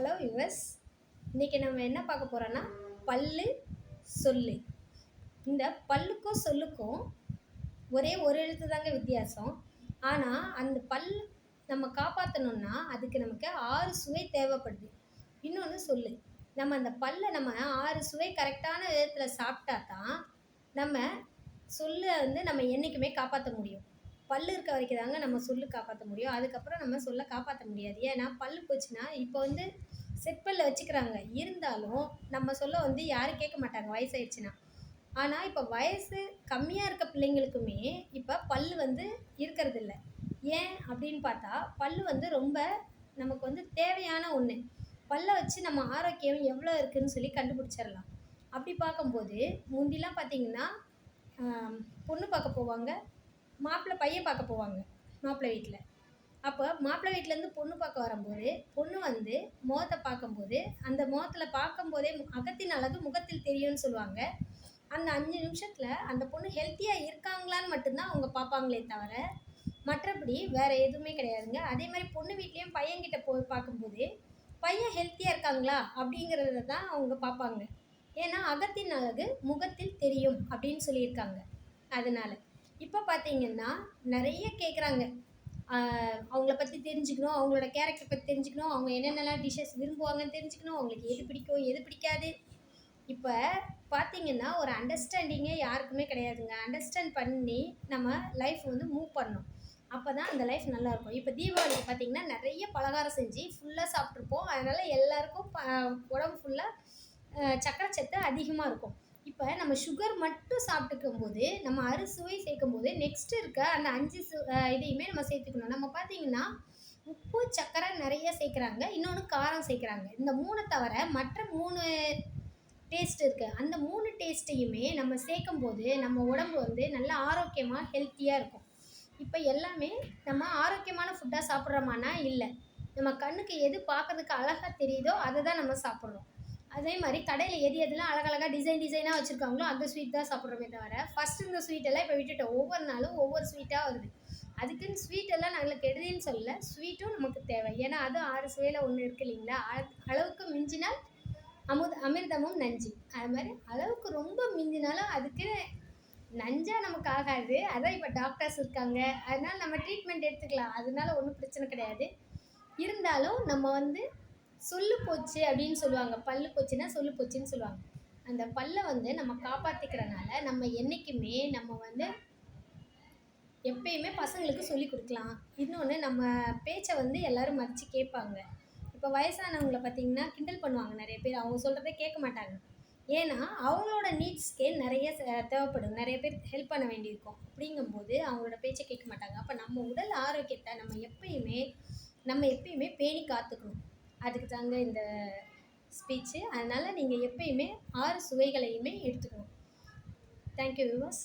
Hello யுவஸ் இன்றைக்கி நம்ம என்ன பார்க்க போகிறோன்னா பல்லு சொல்லு. இந்த பல்லுக்கும் சொல்லுக்கும் ஒரே ஒரு எழுத்து தாங்க வித்தியாசம். ஆனால் அந்த பல் நம்ம காப்பாற்றணுன்னா அதுக்கு நமக்கு ஆறு சுவை தேவைப்படுது. இன்னொன்று சொல்லு. நம்ம அந்த பல்லை நம்ம ஆறு சுவை கரெக்டான விதத்தில் சாப்பிட்டா தான் நம்ம சொல்லை வந்து நம்ம என்றைக்குமே காப்பாற்ற முடியும். பல் இருக்க வரைக்கும் தாங்க நம்ம சொல்லு காப்பாற்ற முடியும். அதுக்கப்புறம் நம்ம சொல்ல காப்பாற்ற முடியாது. ஏன்னா பல் போச்சுன்னா இப்போ வந்து செட் வச்சுக்கிறாங்க. இருந்தாலும் நம்ம சொல்ல வந்து யாரும் கேட்க மாட்டாங்க. வயசாயிடுச்சுன்னா. ஆனால் இப்போ வயசு கம்மியாக இருக்க பிள்ளைங்களுக்குமே இப்போ பல் வந்து இருக்கிறதில்ல. ஏன் அப்படின்னு பார்த்தா பல் வந்து ரொம்ப நமக்கு வந்து தேவையான ஒன்று பல்லை வச்சு நம்ம ஆரோக்கியம் எவ்வளோ இருக்குதுன்னு சொல்லி கண்டுபிடிச்சிடலாம். அப்படி பார்க்கும்போது முந்திலாம் பார்த்திங்கன்னா பொண்ணு பார்க்க போவாங்க மாப்பிள்ளை பையன் பார்க்க போவாங்க மாப்பிள்ளை வீட்டில் அப்போ மாப்பிள்ளை வீட்டிலேருந்து பொண்ணு பார்க்க வரும்போது பொண்ணு வந்து முகத்தை பார்க்கும்போது அந்த முகத்தில் பார்க்கும்போதே அகத்தின் அழகு முகத்தில் தெரியும்னு சொல்லுவாங்க. அந்த அஞ்சு நிமிஷத்தில் அந்த பொண்ணு ஹெல்த்தியாக இருக்காங்களான்னு மட்டும்தான் அவங்க பார்ப்பாங்களே தவிர மற்றபடி வேறு எதுவுமே கிடையாதுங்க. அதே மாதிரி பொண்ணு வீட்லேயும் பையன்கிட்ட போய் பார்க்கும்போது பையன் ஹெல்த்தியாக இருக்காங்களா? அப்படிங்கிறத தான் அவங்க பார்ப்பாங்க. ஏன்னா அகத்தின் அழகு முகத்தில் தெரியும் அப்படின்னு சொல்லியிருக்காங்க. அதனால் இப்போ பார்த்தீங்கன்னா நிறைய கேட்குறாங்க அவங்கள பற்றி தெரிஞ்சுக்கணும் அவங்களோட கேரக்டர் பற்றி தெரிஞ்சுக்கணும் அவங்க என்னென்னலாம் டிஷ்ஷஸ் விரும்புவாங்கன்னு தெரிஞ்சுக்கணும் அவங்களுக்கு எது பிடிக்கும் எது பிடிக்காது. இப்போ பார்த்தீங்கன்னா ஒரு அண்டர்ஸ்டாண்டிங்கே யாருக்குமே கிடையாதுங்க. அண்டர்ஸ்டாண்ட் பண்ணி நம்ம லைஃப் வந்து மூவ் பண்ணணும். அப்போ தான் அந்த லைஃப் நல்லாயிருக்கும். இப்போ தீபாவளிக்கு பார்த்திங்கன்னா நிறைய பலகாரம் செஞ்சு ஃபுல்லாக சாப்பிட்ருப்போம் அதனால் எல்லாருக்கும் ப உடம்பு ஃபுல்லாக சக்கரை சத்து அதிகமாக இருக்கும். இப்போ நம்ம சுகர் மட்டும் சாப்பிட்டுக்கும் போது நம்ம அறுசுவை சேர்க்கும் போது நெக்ஸ்ட் இருக்க அந்த அஞ்சு சு இதையுமே நம்ம சேர்த்துக்கணும். நம்ம பார்த்தீங்கன்னா உப்பு சக்கரை நிறைய சேர்க்குறாங்க. இன்னொன்று காரம் சேர்க்குறாங்க. இந்த மூணை தவிர மற்ற மூணு டேஸ்ட் இருக்குது அந்த மூணு டேஸ்ட்டையுமே நம்ம சேர்க்கும் போது நம்ம உடம்பு வந்து நல்லா ஆரோக்கியமாக ஹெல்த்தியாக இருக்கும். இப்போ எல்லாமே நம்ம ஆரோக்கியமான ஃபுட்டாக சாப்பிட்றோமானா இல்லை. நம்ம கண்ணுக்கு எது பார்க்கறதுக்கு அழகாக தெரியுதோ அதை தான் நம்ம சாப்பிட்றோம். அதே மாதிரி கடையில் எது எதுலாம் அழகழகாக டிசைன் டிசைனாக வச்சுருக்காங்களோ அந்த ஸ்வீட் தான் சாப்பிட்றோமே தவிர ஃபஸ்ட்டு இந்த ஸ்வீட்டெல்லாம் இப்போ விட்டுட்டோம். ஒவ்வொரு நாளும் ஒவ்வொரு ஸ்வீட்டாக வருது. அதுக்குன்னு ஸ்வீட்டெல்லாம் நாங்கள் கெடுதின்னு சொல்லல. ஸ்வீட்டும் நமக்கு தேவை. ஏன்னா அதுவும் ஆறு சுவையில் ஒன்று இருக்குது இல்லைங்களா? அளவுக்கு மிஞ்சினால் அமுத அமிர்தமும் நஞ்சு அது மாதிரி அளவுக்கு ரொம்ப மிஞ்சினாலும் அதுக்கு நஞ்சாக நமக்கு ஆகாது. அதான் இப்போ டாக்டர்ஸ் இருக்காங்க. அதனால நம்ம ட்ரீட்மெண்ட் எடுத்துக்கலாம். அதனால ஒன்றும் பிரச்சனை கிடையாது. இருந்தாலும் நம்ம வந்து சொல்லு போச்சு அப்படின்னு சொல்லுவாங்க. பல்லு போச்சுன்னா சொல்லு போச்சுன்னு சொல்லுவாங்க. அந்த பல்லை வந்து நம்ம காப்பாற்றிக்கிறனால நம்ம என்றைக்குமே நம்ம வந்து எப்பயுமே பசங்களுக்கு சொல்லி கொடுக்கலாம். இன்னொன்று நம்ம பேச்சை வந்து எல்லோரும் மதித்து கேட்பாங்க. இப்போ வயசானவங்களை பார்த்திங்கன்னா கிண்டல் பண்ணுவாங்க நிறைய பேர். அவங்க சொல்கிறத கேட்க மாட்டாங்க. ஏன்னா அவங்களோட நீட்ஸ்க்கே நிறைய தேவைப்படும். நிறைய பேர் ஹெல்ப் பண்ண வேண்டியிருக்கும். அப்படிங்கும்போது அவங்களோட பேச்சை கேட்க மாட்டாங்க. அப்போ நம்ம உடல் ஆரோக்கியத்தை நம்ம எப்பயுமே நம்ம எப்பயுமே பேணி காத்துக்கணும். அதுக்கு தாங்க இந்த ஸ்பீச்சு அதனால் நீங்கள் எப்பயுமே ஆறு சுவைகளையுமே எடுத்துக்கணும். தேங்க்யூ விவாஸ்